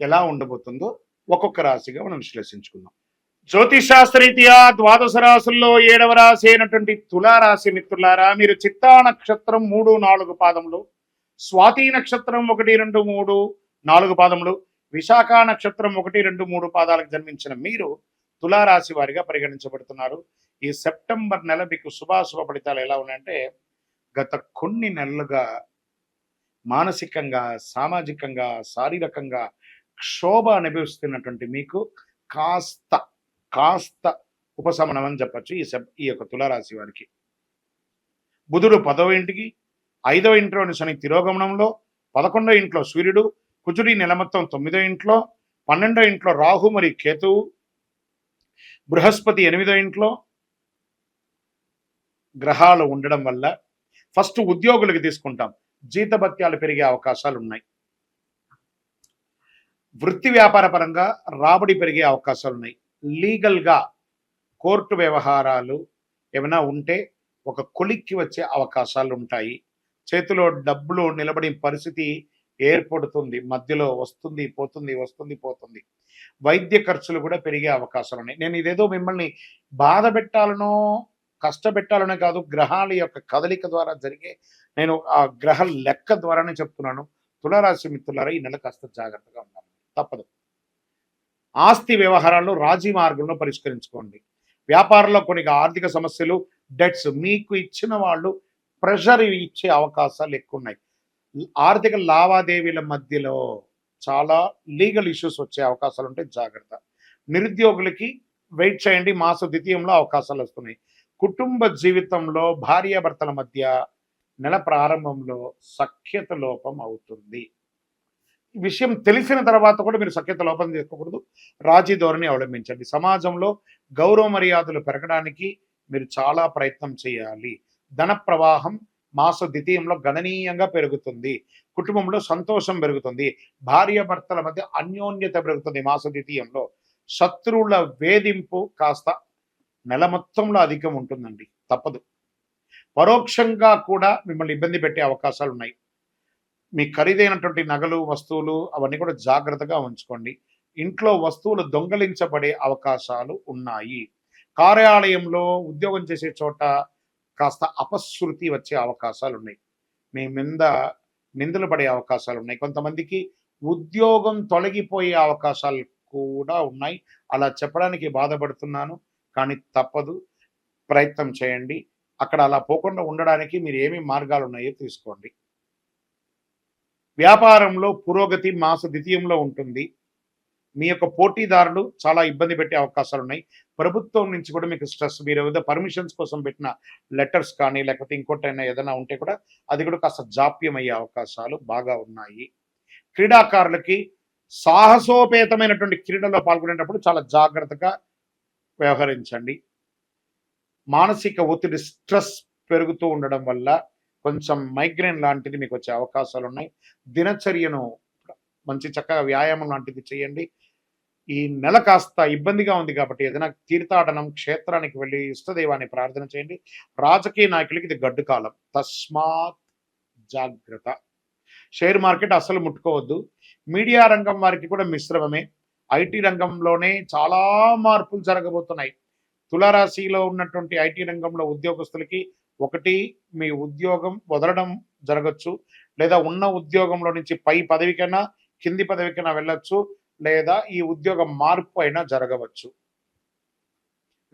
ఎలా ఉండబోతుందో ఒక్కొక్క రాశిగా మనం విశ్లేషించుకుందాం. జ్యోతిషాస్త్రరీత్యా ద్వాదశ రాశుల్లో ఏడవ రాశి అయినటువంటి తులారాశి మిత్రులారా మీరు చిత్తా నక్షత్రం మూడు నాలుగు పాదములు స్వాతి నక్షత్రం ఒకటి రెండు మూడు నాలుగు పాదములు విశాఖ నక్షత్రం ఒకటి రెండు మూడు పాదాలకు జన్మించిన మీరు తులారాశి వారిగా పరిగణించబడుతున్నారు. ఈ సెప్టెంబర్ నెల మీకు శుభాశుభ ఫలితాలు ఎలా ఉన్నాయంటే గత కొన్ని నెలలుగా మానసికంగా సామాజికంగా శారీరకంగా క్షోభ అనుభవిస్తున్నటువంటి మీకు కాస్త కాస్త ఉపశమనం అని చెప్పచ్చు ఈ సబ్ ఈ యొక్క తులారాశి వారికి. బుధుడు పదవ ఇంటికి ఐదవ ఇంట్లోని శని తిరోగమనంలో పదకొండో ఇంట్లో సూర్యుడు కుజుడి నెల మొత్తం తొమ్మిదో ఇంట్లో పన్నెండో ఇంట్లో రాహు మరియు కేతువు బృహస్పతి ఎనిమిదో ఇంట్లో గ్రహాలు ఉండడం వల్ల ఫస్ట్ ఉద్యోగులకు తీసుకుంటాం. జీతభత్యాలు పెరిగే అవకాశాలు ఉన్నాయి వృత్తి వ్యాపార పరంగా రాబడి పెరిగే అవకాశాలు ఉన్నాయి. లీగల్గా కోర్టు వ్యవహారాలు ఏమైనా ఉంటే ఒక కొలిక్కి వచ్చే అవకాశాలు ఉంటాయి. చేతిలో డబ్బులు నిలబడి పరిస్థితి ఏర్పడుతుంది. మధ్యలో వస్తుంది పోతుంది వస్తుంది పోతుంది. వైద్య ఖర్చులు కూడా పెరిగే అవకాశాలు ఉన్నాయి. నేను ఇదేదో మిమ్మల్ని బాధ పెట్టాలనో కష్టపెట్టాలనే కాదు గ్రహాల యొక్క కదలిక ద్వారా జరిగే నేను ఆ గ్రహ లెక్క ద్వారానే చెప్తున్నాను. తులారాశి మిత్రులారా ఈ నెల కాస్త జాగ్రత్తగా ఉన్నారు తప్పదు. ఆస్తి వ్యవహారాలను రాజీ మార్గంలో పరిష్కరించుకోండి. వ్యాపారంలో కొన్ని ఆర్థిక సమస్యలు డెట్స్ మీకు ఇచ్చిన వాళ్ళు ప్రెషర్ ఇచ్చే అవకాశాలు ఎక్కువ ఉన్నాయి ఆర్థిక లావాదేవీల మధ్యలో చాలా లీగల్ ఇష్యూస్ వచ్చే అవకాశాలు ఉంటాయి జాగ్రత్త. నిరుద్యోగులకి వెయిట్ చేయండి మాస ద్వితీయంలో అవకాశాలు వస్తున్నాయి. కుటుంబ జీవితంలో భార్యాభర్తల మధ్య నెల ప్రారంభంలో సఖ్యత లోపం అవుతుంది. విషయం తెలిసిన తర్వాత కూడా మీరు సఖ్యత లోపం చేసుకోకూడదు. రాజీ ధోరణి అవలంబించండి. సమాజంలో గౌరవ మర్యాదలు పెరగడానికి మీరు చాలా ప్రయత్నం చేయాలి. ధన ప్రవాహం మాస ద్వితీయంలో గణనీయంగా పెరుగుతుంది. కుటుంబంలో సంతోషం పెరుగుతుంది. భార్యాభర్తల మధ్య అన్యోన్యత పెరుగుతుంది మాస ద్వితీయంలో. శత్రువుల వేధింపు కాస్త నెల మొత్తంలో అధికం ఉంటుందండి. తప్పదు. పరోక్షంగా కూడా మిమ్మల్ని ఇబ్బంది పెట్టే అవకాశాలు ఉన్నాయి మీ ఖరీదైనటువంటి నగలు వస్తువులు అవన్నీ కూడా జాగ్రత్తగా ఉంచుకోండి. ఇంట్లో వస్తువులు దొంగలించబడే అవకాశాలు ఉన్నాయి. కార్యాలయంలో ఉద్యోగం చేసే చోట కాస్త అపశృతి వచ్చే అవకాశాలు ఉన్నాయి. మీ మీద నిందలు పడే అవకాశాలు ఉన్నాయి. కొంతమందికి ఉద్యోగం తొలగిపోయే అవకాశాలు కూడా ఉన్నాయి. అలా చెప్పడానికి బాధపడుతున్నాను కానీ తప్పదు. ప్రయత్నం చేయండి. అక్కడ అలా పోకుండా ఉండడానికి మీరు ఏమి మార్గాలు ఉన్నాయో తీసుకోండి. వ్యాపారంలో పురోగతి మాస ద్వితీయంలో ఉంటుంది. మీ యొక్క పోటీదారులు చాలా ఇబ్బంది పెట్టే అవకాశాలు ఉన్నాయి. ప్రభుత్వం నుంచి కూడా మీకు స్ట్రెస్ మీరు ఏదో పర్మిషన్స్ కోసం పెట్టిన లెటర్స్ కానీ లేకపోతే ఇంకోటైనా ఏదైనా ఉంటే కూడా అది కూడా కాస్త జాప్యం అయ్యే అవకాశాలు బాగా ఉన్నాయి. క్రీడాకారులకి సాహసోపేతమైనటువంటి క్రీడల్లో పాల్గొనేటప్పుడు చాలా జాగ్రత్తగా వ్యవహరించండి. మానసిక ఒత్తిడి స్ట్రెస్ పెరుగుతూ ఉండడం వల్ల కొంచెం మైగ్రేన్ లాంటిది మీకు వచ్చే అవకాశాలు ఉన్నాయి దినచర్యను మంచి చక్కగా వ్యాయామం లాంటిది చేయండి. ఈ నెల కాస్త ఇబ్బందిగా ఉంది కాబట్టి ఏదైనా తీర్థాటనం క్షేత్రానికి వెళ్ళి ఇష్టదైవాన్ని ప్రార్థన చేయండి. రాజకీయ నాయకులకి ఇది గడ్డు కాలం. తస్మాత్ జాగ్రత్త. షేర్ మార్కెట్ అసలు ముట్టుకోవద్దు. మీడియా రంగం వారికి కూడా మిశ్రమమే. ఐటీ రంగంలోనే చాలా మార్పులు జరగబోతున్నాయి. తులారాశిలో ఉన్నటువంటి ఐటీ రంగంలో ఉద్యోగస్తులకి ఒకటి మీ ఉద్యోగం వదలడం జరగచ్చు లేదా ఉన్న ఉద్యోగంలో నుంచి పై పదవికైనా కింది పదవికైనా వెళ్ళొచ్చు లేదా ఈ ఉద్యోగం మార్పు అయినా జరగవచ్చు.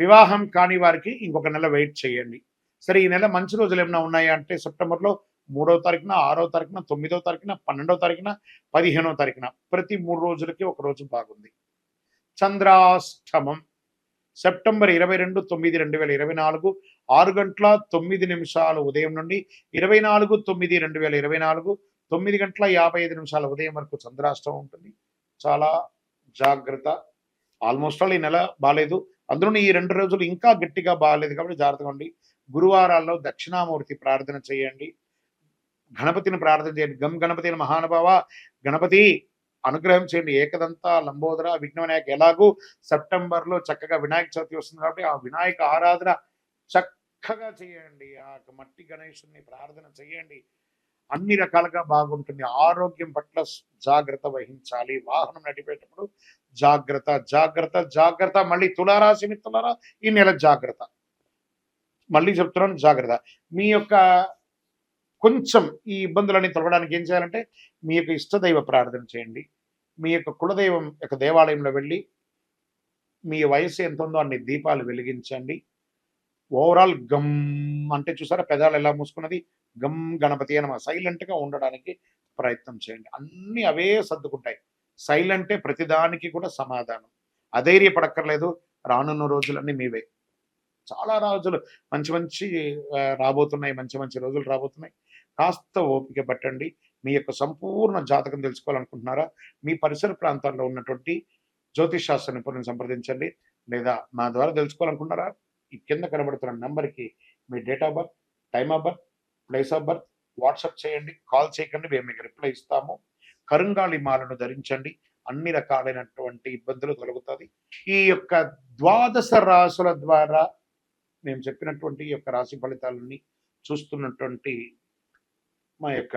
వివాహం కాని వారికి ఇంకొక నెల వెయిట్ చేయండి. సరే ఈ నెల మంచి రోజులు ఏమైనా ఉన్నాయా అంటే సెప్టెంబర్లో మూడో తారీఖున ఆరో తారీఖున తొమ్మిదో తారీఖున పన్నెండో తారీఖున పదిహేనో తారీఖున ప్రతి మూడు రోజులకి ఒక రోజు బాగుంది. చంద్రాష్టమం. సెప్టెంబర్ ఇరవై రెండు తొమ్మిది రెండు వేల ఇరవై నాలుగు ఆరు గంటల తొమ్మిది నిమిషాలు ఉదయం నుండి ఇరవై నాలుగు తొమ్మిది రెండు వేల ఇరవై నాలుగు తొమ్మిది గంటల యాభై ఐదు నిమిషాల ఉదయం వరకు చంద్రాష్టమం ఉంటుంది. చాలా జాగ్రత్త. ఆల్మోస్ట్ ఆల్ ఈ నెల బాగాలేదు అందులోని ఈ రెండు రోజులు ఇంకా గట్టిగా బాగాలేదు కాబట్టి జాగ్రత్తగా ఉండి గురువారాల్లో దక్షిణామూర్తి ప్రార్థన చేయండి. గణపతిని ప్రార్థన చేయండి. గం గణపతిని మహానుభావ గణపతి అనుగ్రహం చేయండి. ఏకదంతా లంబోదర విఘ్న వినాయక ఎలాగూ సెప్టెంబర్లో చక్కగా వినాయక చవితి వస్తుంది కాబట్టి ఆ వినాయక ఆరాధన చక్కగా చేయండి. ఆ మట్టి గణేశుని ప్రార్థన చేయండి. అన్ని రకాలుగా బాగుంటుంది. ఆరోగ్యం పట్ల జాగ్రత్త వహించాలి. వాహనం నడిపేటప్పుడు జాగ్రత్త జాగ్రత్త జాగ్రత్త. మళ్ళీ తులారాశి మిత్రులారా ఈ నెల జాగ్రత్త. మళ్ళీ చెప్తున్నాను జాగ్రత్త. మీ యొక్క కొంచెం ఈ ఇబ్బందులన్నీ తొలగడానికి ఏం చేయాలంటే మీ యొక్క ఇష్టదైవ ప్రార్థన చేయండి. మీ యొక్క కులదైవం యొక్క దేవాలయంలో వెళ్ళి మీ వయసు ఎంత ఉందో అన్ని దీపాలు వెలిగించండి. ఓవరాల్ గమ్ అంటే చూసారా పెదాలు ఎలా మూసుకున్నది? గమ్ గణపతి అని సైలెంట్గా ఉండడానికి ప్రయత్నం చేయండి. అన్ని అవే సర్దుకుంటాయి. సైలెంటే ప్రతిదానికి కూడా సమాధానం. అధైర్యపడక్కర్లేదు. రానున్న రోజులన్నీ మీవే. చాలా రోజులు మంచి మంచి రాబోతున్నాయి. మంచి మంచి రోజులు రాబోతున్నాయి. కాస్త ఓపిక పట్టండి. మీ యొక్క సంపూర్ణ జాతకం తెలుసుకోవాలనుకుంటున్నారా? మీ పరిసర ప్రాంతాల్లో ఉన్నటువంటి జ్యోతిష్ శాస్త్ర నిపుణులను సంప్రదించండి. లేదా మా ద్వారా తెలుసుకోవాలనుకుంటున్నారా? ఈ కింద కనబడుతున్న నెంబర్కి మీ date of birth time of birth place of birth WhatsApp చేయండి కాల్ చేయకండి మేము మీకు రిప్లై ఇస్తాము. కరుంగాళి మాలను ధరించండి. అన్ని రకాలైనటువంటి ఇబ్బందులు కలుగుతుంది ఈ యొక్క ద్వాదశ రాసుల ద్వారా మేము చెప్పినటువంటి ఈ యొక్క రాశి ఫలితాలని చూస్తున్నటువంటి మా యొక్క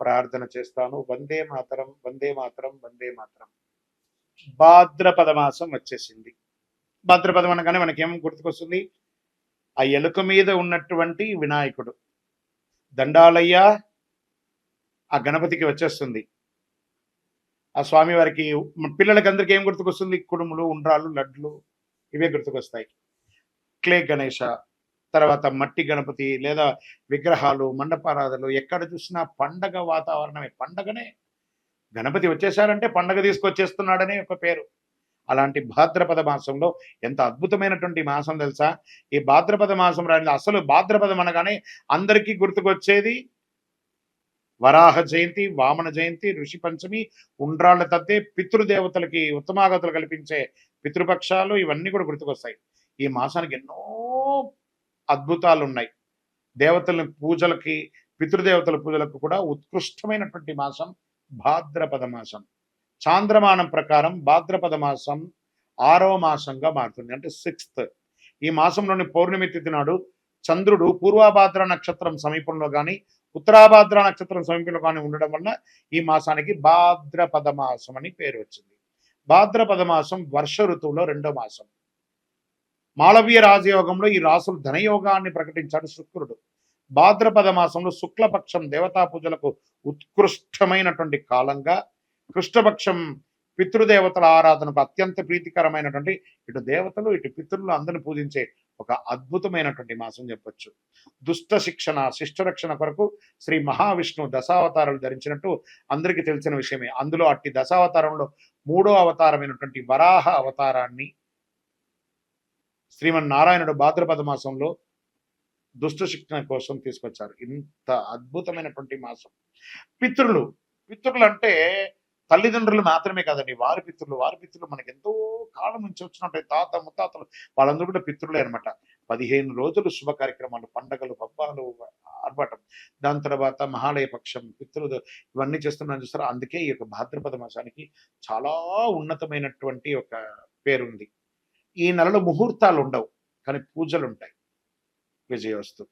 ప్రార్థన చేస్తాను. వందే మాతరం వందే మాతరం వందే మాతరం. భాద్రపద మాసం వచ్చేసింది. భాద్రపదం అనగానే మనకేం గుర్తుకొస్తుంది? ఆ ఎలుక మీద ఉన్నటువంటి వినాయకుడు. దండాలయ్య ఆ గణపతికి వచ్చేస్తుంది. ఆ స్వామి వారికి పిల్లలకి అందరికీ ఏం గుర్తుకొస్తుంది? కుడుములు ఉండ్రాలు లడ్లు ఇవే గుర్తుకొస్తాయి. క్లే గణేష తర్వాత మట్టి గణపతి లేదా విగ్రహాలు మండపారాధనలు ఎక్కడ చూసినా పండగ వాతావరణమే. పండగనే. గణపతి వచ్చేసారంటే పండగ తీసుకొచ్చేస్తున్నాడనే ఒక పేరు. అలాంటి భాద్రపద మాసంలో ఎంత అద్భుతమైనటువంటి మాసం తెలుసా? ఈ భాద్రపద మాసం రాని అసలు భాద్రపదం అనగానే అందరికీ గుర్తుకొచ్చేది వరాహ జయంతి వామన జయంతి ఋషి పంచమి ఉండ్రాళ్ళ తద్దే పితృదేవతలకి ఉత్తమాగతులు కల్పించే పితృపక్షాలు ఇవన్నీ కూడా గుర్తుకొస్తాయి. ఈ మాసానికి ఎన్నో అద్భుతాలు ఉన్నాయి దేవతల పూజలకి పితృదేవతల పూజలకు కూడా ఉత్కృష్టమైనటువంటి మాసం భాద్రపద మాసం. చాంద్రమానం ప్రకారం భాద్రపద మాసం ఆరవ మాసంగా మారుతుంది. అంటే సిక్స్త్. ఈ మాసంలోని పౌర్ణమి తిథి నాడు చంద్రుడు పూర్వభాద్ర నక్షత్రం సమీపంలో కానీ ఉత్తరాభాద్ర నక్షత్రం సమీపంలో కానీ ఉండడం వలన ఈ మాసానికి భాద్రపద మాసం అని పేరు వచ్చింది. భాద్రపద మాసం వర్ష ఋతువులో రెండో మాసం. మాళవీయ రాజయోగంలో ఈ రాసులు ధనయోగాన్ని ప్రకటించాడు శుక్రుడు. భాద్రపద మాసంలో శుక్లపక్షం దేవతా పూజలకు ఉత్కృష్టమైనటువంటి కాలంగా కృష్ణపక్షం పితృదేవతల ఆరాధనకు అత్యంత ప్రీతికరమైనటువంటి ఇటు దేవతలు ఇటు పితృలు అందరిని పూజించే ఒక అద్భుతమైనటువంటి మాసం చెప్పొచ్చు. దుష్ట శిక్షణ శిష్టరక్షణ కొరకు శ్రీ మహావిష్ణువు దశావతారాలు ధరించినట్టు అందరికీ తెలిసిన విషయమే. అందులో అట్టి దశావతారంలో మూడో అవతారమైనటువంటి వరాహ అవతారాన్ని శ్రీమన్నారాయణుడు భాద్రపద మాసంలో దుష్ట శిక్షణ కోసం తీసుకొచ్చారు. ఇంత అద్భుతమైనటువంటి మాసం. పితృలు పితృలు అంటే తల్లిదండ్రులు మాత్రమే కాదండి. వారి పితృలు వారి పితృలు మనకి ఎంతో కాలం నుంచి వచ్చినట్టు తాత ముత్తాతలు వాళ్ళందరూ కూడా పితృలే అనమాట పదిహేను రోజులు శుభ కార్యక్రమాలు పండగలు పబ్బాలు ఆర్భాటం. దాని తర్వాత మహాలయ పక్షం పితృలు ఇవన్నీ చేస్తున్నాను చూస్తారా. అందుకే ఈ యొక్క భాద్రపద మాసానికి చాలా ఉన్నతమైనటువంటి ఒక పేరుంది. ఈ నెలలో ముహూర్తాలు ఉండవు కానీ పూజలు ఉంటాయి విజయవస్తు